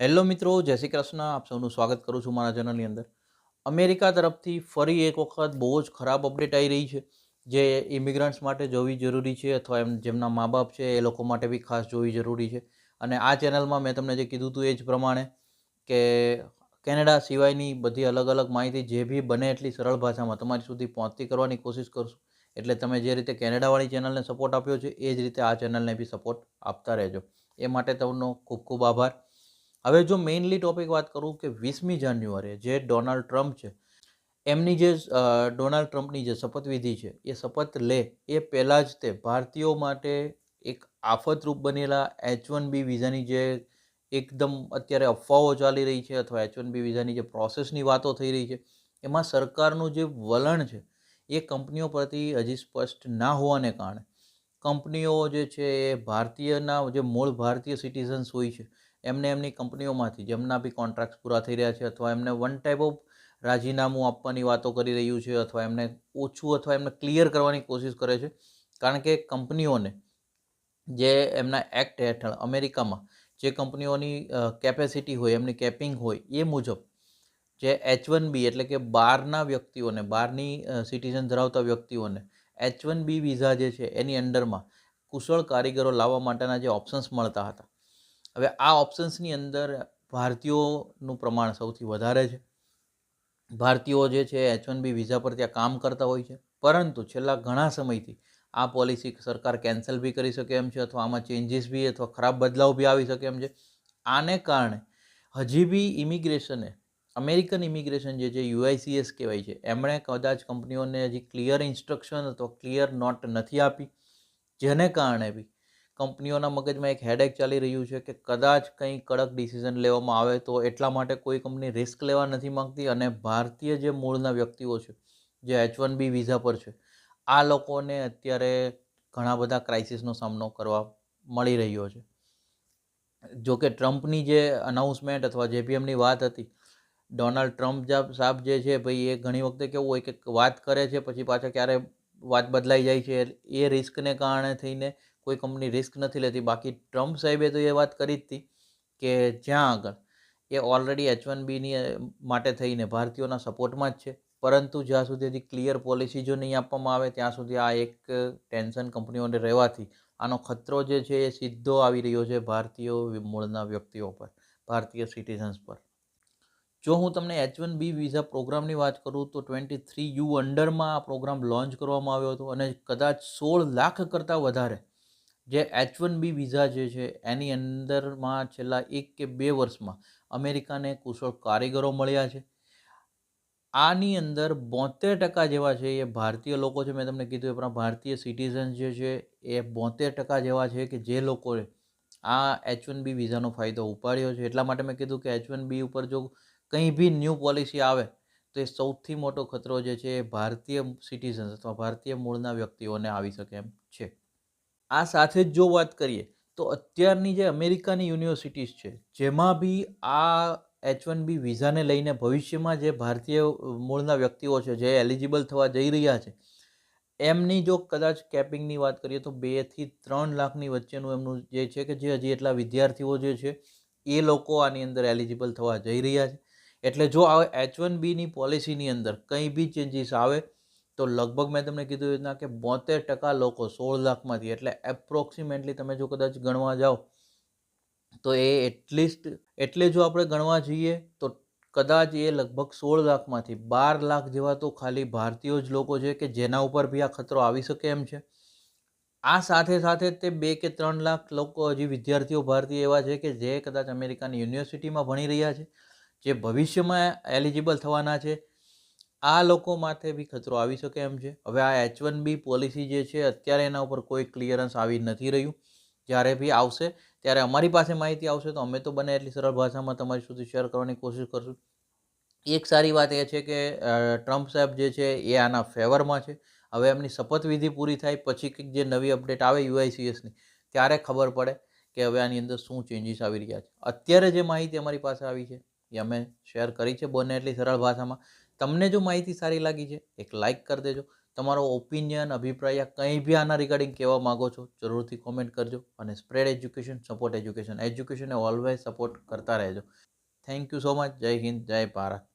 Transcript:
Hello મિત્રો, જય શ્રી કૃષ્ણ. આપ સૌનું સ્વાગત કરું છું મારા ચેનલની અંદર. અમેરિકા તરફથી ફરી એક વખત બહુ જ ખરાબ અપડેટ આવી રહી છે, જે ઇમિગ્રન્ટ્સ માટે જોવી જરૂરી છે અથવા એમ જેમના મા બાપ છે એ લોકો માટે બી ખાસ જોવી જરૂરી છે. અને આ ચેનલમાં મેં તમને જે કીધું હતું એ જ પ્રમાણે કે કેનેડા સિવાયની બધી અલગ અલગ માહિતી જે બી બને એટલી સરળ ભાષામાં તમારી સુધી પહોંચતી કરવાની કોશિશ કરશું. એટલે તમે જે રીતે કેનેડાવાળી ચેનલને સપોર્ટ આપ્યો છે, એ જ રીતે આ ચેનલને બી સપોર્ટ આપતા રહેજો. એ માટે તમને ખૂબ ખૂબ આભાર. હવે જો મેઇનલી ટોપિક વાત કરું કે વીસમી જાન્યુઆરીએ જે ડોનાલ્ડ ટ્રમ્પ છે, એમની જે ડોનાલ્ડ ટ્રમ્પની જે શપથવિધિ છે, એ શપથ લે, એ પહેલાં જ તે ભારતીયો માટે એક આફતરૂપ બનેલા એચ વન બી વિઝાની જે એકદમ અત્યારે અફવાઓ ચાલી રહી છે અથવા એચ વન બી વિઝાની જે પ્રોસેસની વાતો થઈ રહી છે, એમાં સરકારનું જે વલણ છે, એ કંપનીઓ પ્રતિ હજી સ્પષ્ટ ના હોવાને કારણે, કંપનીઓ જે છે એ ભારતીયના જે મૂળ ભારતીય સિટીઝન્સ હોય છે એમને એમની કંપનીઓમાંથી, જેમના બી કોન્ટ્રાક્ટ પૂરા થઈ રહ્યા છે અથવા એમને વન ટાઈપ ઓફ રાજીનામું આપવાની વાતો કરી રહ્યું છે અથવા એમને ઓછું અથવા એમને ક્લિયર કરવાની કોશિશ કરે છે. કારણ કે કંપનીઓને જે એમના એક્ટ હેઠળ અમેરિકામાં જે કંપનીઓની કેપેસિટી હોય, એમની કેપિંગ હોય, એ મુજબ જે એચ વન બી એટલે કે બહારના વ્યક્તિઓને, બહારની સિટીઝન ધરાવતા વ્યક્તિઓને એચ વન બી વિઝા જે છે એની અંડરમાં કુશળ કારીગરો લાવવા માટેના જે ઓપ્શન્સ મળતા હતા. હવે આ ઓપ્શન્સની અંદર ભારતીયોનું પ્રમાણ સૌથી વધારે છે. ભારતીયો જે છે, એચ વન બી વિઝા પર ત્યાં કામ કરતા હોય છે. પરંતુ છેલ્લા ઘણા સમયથી આ પોલિસી સરકાર કેન્સલ બી કરી શકે એમ છે અથવા આમાં ચેન્જીસ બી અથવા ખરાબ બદલાવ બી આવી શકે એમ છે. આને કારણે હજી બી ઇમિગ્રેશને અમેરિકન ઇમિગ્રેશન જે છે યુઆઈસીએસ કહેવાય છે, એમણે કદાચ કંપનીઓને હજી ક્લિયર ઇન્સ્ટ્રક્શન અથવા ક્લિયર નોટ નથી આપી. જેને કારણે બી કંપનીઓના મગજમાં એક હેડેક ચાલી રહ્યું છે કે કદાચ કંઈ કડક ડિસિઝન લેવામાં આવે તો એટલા માટે કોઈ કંપની રિસ્ક લેવા નથી માંગતી અને ભારતીય જે મૂળના વ્યક્તિઓ છે, જે એચ વન બી વિઝા પર છે, આ લોકોને અત્યારે ઘણા બધા ક્રાઇસિસનો સામનો કરવા મળી રહ્યો છે. જો કે ટ્રમ્પની જે અનાઉન્સમેન્ટ અથવા જેપીએમની વાત હતી ડોનાલ્ડ ટ્રમ્પ સાહેબ જે છે ભાઈ એ ઘણી વખતે કેવું હોય કે વાત કરે છે, પછી પાછા ક્યારે વાત બદલાઈ જાય છે એ રિસ્કને કારણે થઈને કોઈ કંપની રિસ્ક નથી લેતી. બાકી ટ્રમ્પ સાહેબે તો એ વાત કરી હતી કે જ્યાં આગળ. એ ઓલરેડી એચ વન બીની માટે થઈને ભારતીયોના સપોર્ટમાં જ છે. પરંતુ જ્યાં સુધી હજી ક્લિયર પોલિસી જો નહીં આપવામાં આવે, ત્યાં સુધી આ એક ટેન્શન કંપનીઓને રહેવાથી આનો ખતરો જે છે એ સીધો આવી રહ્યો છે ભારતીયો મૂળના વ્યક્તિઓ પર, ભારતીય સિટીઝન્સ પર. જો હું તમને એચ વન બી વિઝા પ્રોગ્રામની વાત કરું, તો ટ્વેન્ટી થ્રી યુ અંડરમાં આ પ્રોગ્રામ લોન્ચ કરવામાં આવ્યો હતો અને કદાચ સોળ લાખ કરતાં વધારે જે એચ વન બી વિઝા જે છે, એની અંદરમાં છેલ્લા એક કે બે વર્ષમાં અમેરિકાને કુશળ કારીગરો મળ્યા છે. આની અંદર બોતેર ટકા જેવા છે એ ભારતીય લોકો છે. મેં તમને કીધું એ પ્રમાણે ભારતીય સિટીઝન જે છે, એ બોતેર ટકા જેવા છે કે જે લોકોએ આ એચ વન બી વિઝાનો ફાયદો ઉપાડ્યો છે. એટલા માટે મેં કીધું કે એચ વન બી ઉપર જો કંઈ બી ન્યૂ પોલિસી આવે, તો એ સૌથી મોટો ખતરો જે છે એ ભારતીય સિટીઝન્સ અથવા ભારતીય મૂળના વ્યક્તિઓને આવી શકે એમ છે. આ સાથે જ જો વાત કરીએ, તો અત્યારની જે અમેરિકાની યુનિવર્સિટીઝ છે, જેમાં બી આ એચ વન બી વિઝાને લઈને ભવિષ્યમાં જે ભારતીય મૂળના વ્યક્તિઓ છે, જે એલિજિબલ થવા જઈ રહ્યા છે, એમની જો કદાચ કેપિંગની વાત કરીએ તો બેથી ત્રણ લાખની વચ્ચેનું એમનું જે છે કે જે હજી એટલા વિદ્યાર્થીઓ જે છે, એ લોકો આની અંદર એલિજિબલ થવા જઈ રહ્યા છે. એટલે જો આ એચ વન બીની પોલિસીની અંદર કંઈ બી ચેન્જીસ આવે તો લગભગ મેં તમને કીધું રીતના કે બોતેર ટકા લોકો સોળ લાખમાંથી, એટલે એપ્રોક્સિમેટલી તમે જો કદાચ ગણવા જાઓ, તો એ એટલીસ્ટ, એટલે જો આપણે ગણવા જઈએ, તો કદાચ એ લગભગ સોળ લાખમાંથી બાર લાખ જેવા તો ખાલી ભારતીયો જ લોકો છે કે જેના ઉપર બી આ ખતરો આવી શકે એમ છે. આ સાથે સાથે તે બે કે ત્રણ લાખ લોકો હજી વિદ્યાર્થીઓ ભારતીય એવા છે કે જે કદાચ અમેરિકાની યુનિવર્સિટીમાં ભણી રહ્યા છે, જે ભવિષ્યમાં એલિજિબલ થવાના છે આ લોકો માથે બી ખતરો આવી શકે એમ છે. હવે આ એચ વન બી પોલિસી જે છે, અત્યારે એના ઉપર કોઈ ક્લિયરન્સ આવી નથી રહ્યું. જ્યારે બી આવશે, ત્યારે અમારી પાસે માહિતી આવશે, તો અમે તો બને એટલી સરળ ભાષામાં તમારી સુધી શેર કરવાની કોશિશ કરશું. એક સારી વાત એ છે કે ટ્રમ્પ સાહેબ જે છે, એ આના ફેવરમાં છે. હવે એમની શપથવિધિ પૂરી થાય પછી કંઈક જે નવી અપડેટ આવે યુઆઈસીએસની ત્યારે ખબર પડે કે હવે આની અંદર શું ચેન્જીસ આવી રહ્યા છે. અત્યારે જે માહિતી અમારી પાસે આવી છે, એ અમે શેર કરી છે બને એટલી સરળ ભાષામાં. તમને જો માહિતી સારી લાગી છે, એક લાઇક કરી દેજો. તમારો ઓપિનિયન અભિપ્રાય કંઈ બી આના રિગાર્ડિંગ કહેવા માગો છો, જરૂરથી કોમેન્ટ કરજો અને સ્પ્રેડ એજ્યુકેશન સપોર્ટ એજ્યુકેશન એજ્યુકેશનને ઓલવેઝ સપોર્ટ કરતા રહેજો. થેન્ક યુ સો મચ જય હિન્દ, જય ભારત.